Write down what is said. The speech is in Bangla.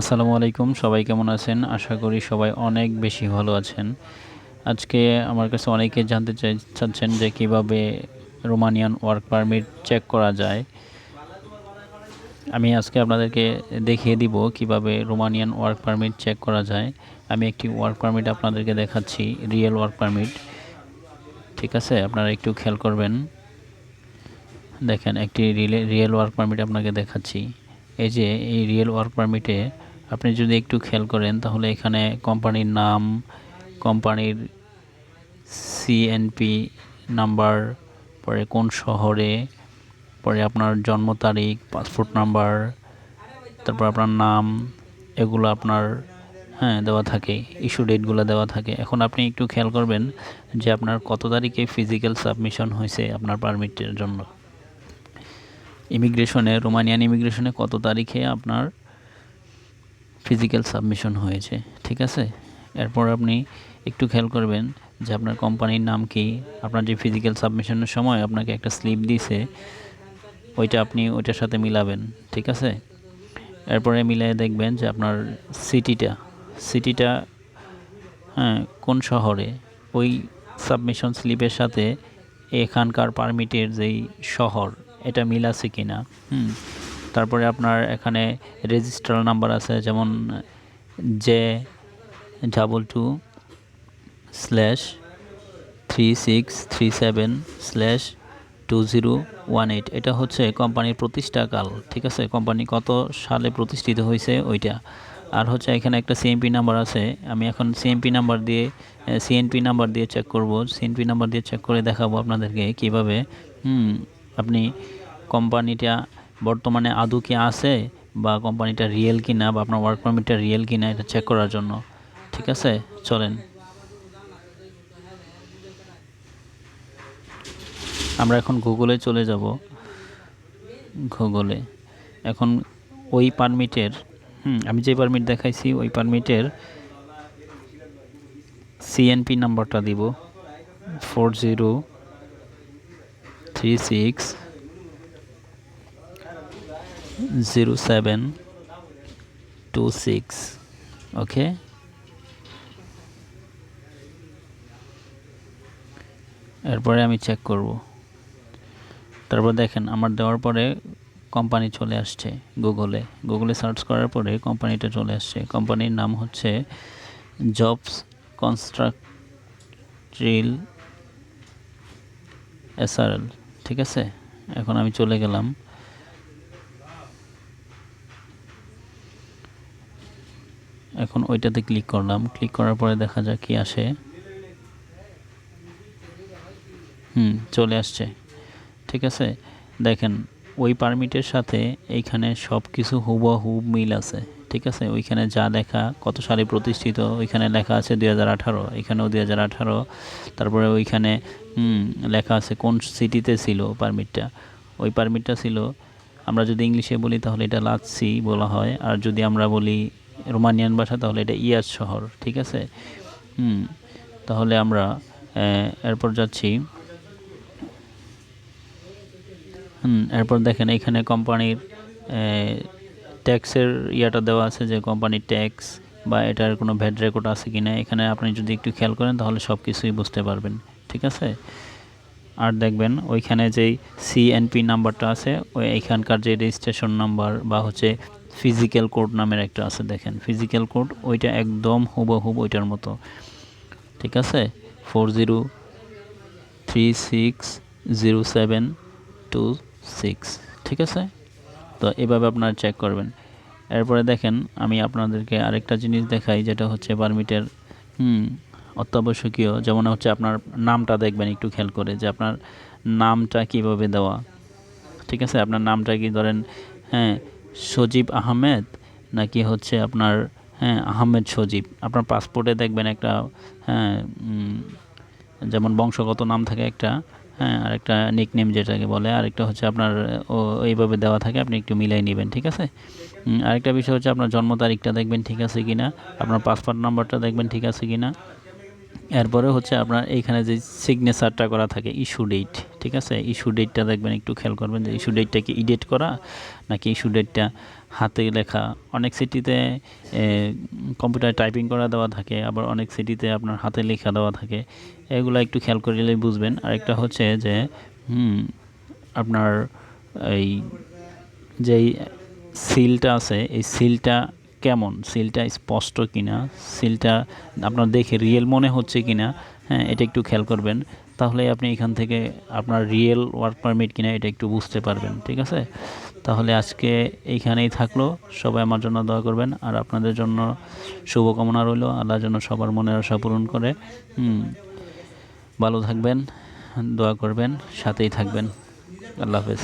আসসালামু আলাইকুম, সবাই কেমন আছেন? আশা করি সবাই অনেক বেশি ভালো আছেন। আজকে আমার কাছে অনেকে জানতে চাই, চাচ্ছেন যে কীভাবে রোমানিয়ান ওয়ার্ক পারমিট চেক করা যায়। আমি আজকে আপনাদেরকে দেখিয়ে দিব কীভাবে রোমানিয়ান ওয়ার্ক পারমিট চেক করা যায়। আমি একটি ওয়ার্ক পারমিট আপনাদেরকে দেখাচ্ছি, রিয়েল ওয়ার্ক পারমিট। ঠিক আছে? আপনারা একটু খেয়াল করবেন। দেখেন, একটি রিয়েল ওয়ার্ক পারমিট আপনাকে দেখাচ্ছি। এই যে এই রিয়েল ওয়ার্ক পারমিটে আপনি যদি একটু খেয়াল করেন, তাহলে এখানে কোম্পানির নাম কোম্পানির সিএনপি নাম্বার পরে কোন শহরে, পরে আপনার জন্ম তারিখ পাসপোর্ট নাম্বার তারপর আপনার নাম, এগুলো আপনার হ্যাঁ দেওয়া থাকে ইস্যু ডেটগুলো দেওয়া থাকে। এখন আপনি একটু খেয়াল করবেন যে আপনার কত তারিখে ফিজিক্যাল সাবমিশন হয়েছে আপনার পারমিটের জন্য। ইমিগ্রেশনে, রোমানিয়ান ইমিগ্রেশনে কত তারিখে আপনার ফিজিক্যাল সাবমিশন হয়েছে, ঠিক আছে? এরপর আপনি একটু খেয়াল করবেন যে আপনার কোম্পানির নাম কি। আপনার যে ফিজিক্যাল সাবমিশনের সময় আপনাকে একটা স্লিপ দিছে, ওইটা আপনি ওইটার সাথে মিলাবেন, ঠিক আছে? এরপরে মিলিয়ে দেখবেন যে আপনার সিটিটা সিটিটা হ্যাঁ কোন শহরে? ওই সাবমিশন স্লিপের সাথে এখানকার পারমিটের যেই শহর এটা মিল আছে কি না হুম। তারপরে আপনার এখানে রেজিস্টার নাম্বার আছে, যেমন J double two slash three six three seven slash two zero one eight এটা হচ্ছে কোম্পানির প্রতিষ্ঠাকাল, ঠিক আছে? কোম্পানি কত সালে প্রতিষ্ঠিত হয়েছে ওইটা। আর হচ্ছে এখানে একটা সিএমপি নাম্বার আছে, আমি এখন সিএমপি নাম্বার দিয়ে সিএনপি নাম্বার দিয়ে চেক করব। সিএনপি নাম্বার দিয়ে চেক করে দেখাবো আপনাদেরকে কীভাবে। আপনি কোম্পানিটা বর্তমানে আদৌ কি আছে বা কোম্পানিটা রিয়েল কি না বা আপনার ওয়ার্ক পারমিটটা রিয়েল কি না এটা চেক করার জন্য। ঠিক আছে? চলেন। আমরা এখন গুগলে চলে যাব। গুগলে এখন ওই পারমিটের হুম, আমি যে পারমিট দেখাইছি, ওই পারমিটের সিএনপি নাম্বারটা দিব। Four zero three six zero seven two six okay এরপরে আমি চেক করব। তারপর দেখেন, আমার দেওয়ার পরে কোম্পানি চলে আসছে গুগলে গুগলে সার্চ করার পরে কোম্পানিটা চলে আসছে। কোম্পানির নাম হচ্ছে জবস কনস্ট্রাকট্রিল এসআরএল ঠিক আছে? এখন আমি চলে গেলাম। এখন ওইটাতে ক্লিক করলাম। ক্লিক করার পরে দেখা যাক কি আসে। হুম, চলে আসছে। ঠিক আছে? দেখেন, ওই পারমিটের সাথে এইখানে সব কিছু হুবহু মিল আছে। ঠিক আছে? ওইখানে যা লেখা, কত সালে প্রতিষ্ঠিত, ওইখানে লেখা আছে দুই হাজার আঠারো, এখানেও দুই হাজার আঠারো। তারপরে ওইখানে লেখা আছে কোন সিটিতে ছিল পারমিটটা ওই পারমিটটা ছিল, আমরা যদি ইংলিশে বলি তাহলে এটা লাচ্ছি বলা হয়, আর যদি আমরা বলি রোমানিয়ান ভাষা তাহলে এটা ইয়াস শহর, ঠিক আছে? হুম, তাহলে আমরা এরপর যাচ্ছি। হুম, এরপর দেখেন এখানে কোম্পানির ট্যাক্সের ইয়াটা দেওয়া আছে যে কোম্পানির ট্যাক্স বা এটার কোনো ভ্যাট রেকর্ড আছে কি না এখানে আপনি যদি একটু খেয়াল করেন তাহলে সব কিছুই বুঝতে পারবেন, ঠিক আছে? আর দেখবেন ওইখানে যেই সিএনপি নাম্বারটা আছে, ওই এখানকার যে রেজিস্ট্রেশন নাম্বার বা হচ্ছে ফিজিক্যাল কোড নামের একটা আছে, দেখেন ফিজিক্যাল কোড ওইটা একদম হুবহুব ওইটার মতো, ঠিক আছে? Four zero three six zero seven two six ঠিক আছে? তো এভাবে আপনারা চেক করবেন। এরপরে দেখেন, আমি আপনাদেরকে আরেকটা জিনিস দেখাই, যেটা হচ্ছে পারমিটের হুম, অত্যাবশ্যকীয়। যেমন হচ্ছে আপনার নামটা দেখবেন একটু খেয়াল করে, যে আপনার নামটা কীভাবে দেওয়া। ঠিক আছে? আপনার নামটা কি ধরেন হ্যাঁ সজীব আহমেদ, নাকি হচ্ছে আপনার হ্যাঁ আহমেদ সজীব। আপনার পাসপোর্টে দেখবেন একটা হ্যাঁ যেমন বংশগত নাম থাকে একটা হ্যাঁ আরেকটা নিকনেম যেটাকে বলে, আরেকটা হচ্ছে আপনার, ও, এইভাবে দেওয়া থাকে, আপনি একটু মিলাই নেবেন, ঠিক আছে? আরেকটা বিষয় হচ্ছে আপনার জন্ম তারিখটা দেখবেন ঠিক আছে কি না আপনার পাসপোর্ট নাম্বারটা দেখবেন ঠিক আছে কি না এরপরে হচ্ছে আপনার এইখানে যে সিগনেচারটা করা থাকে ইস্যু ডেট ঠিক আছে? ইস্যু ডেটটা দেখবেন, একটু খেয়াল করবেন যে ইস্যু ডেটটা কি ইডেট করা, নাকি ইস্যু ডেটটা হাতে লেখা। অনেক সিটিতে কম্পিউটার টাইপিং করা দেওয়া থাকে, আবার অনেক সিটিতে আপনার হাতে লেখা দেওয়া থাকে। এগুলো একটু খেয়াল করলেই বুঝবেন। আরেকটা হচ্ছে যে আপনার এই যেই সিলটা আছে, এই সিলটা কেমন? সিলটা স্পষ্ট কিনা? সিলটা আপনার দেখে রিয়েল মনে হচ্ছে কিনা? হ্যাঁ এটা একটু খেয়াল করবেন। তাহলে আপনি এখান থেকে আপনার রিয়েল ওয়ার্ক পারমিট কিনা এটা একটু বুঝতে পারবেন, ঠিক আছে? তাহলে আজকে এইখানেই থাকল। সবাই আমার জন্য দোয়া করবেন আর আপনাদের জন্য শুভকামনা রইল। আল্লাহ যেন সবার মনের আশা পূরণ করে। ভালো থাকবেন, দোয়া করবেন, সাথেই থাকবেন। আল্লাহ হাফেজ।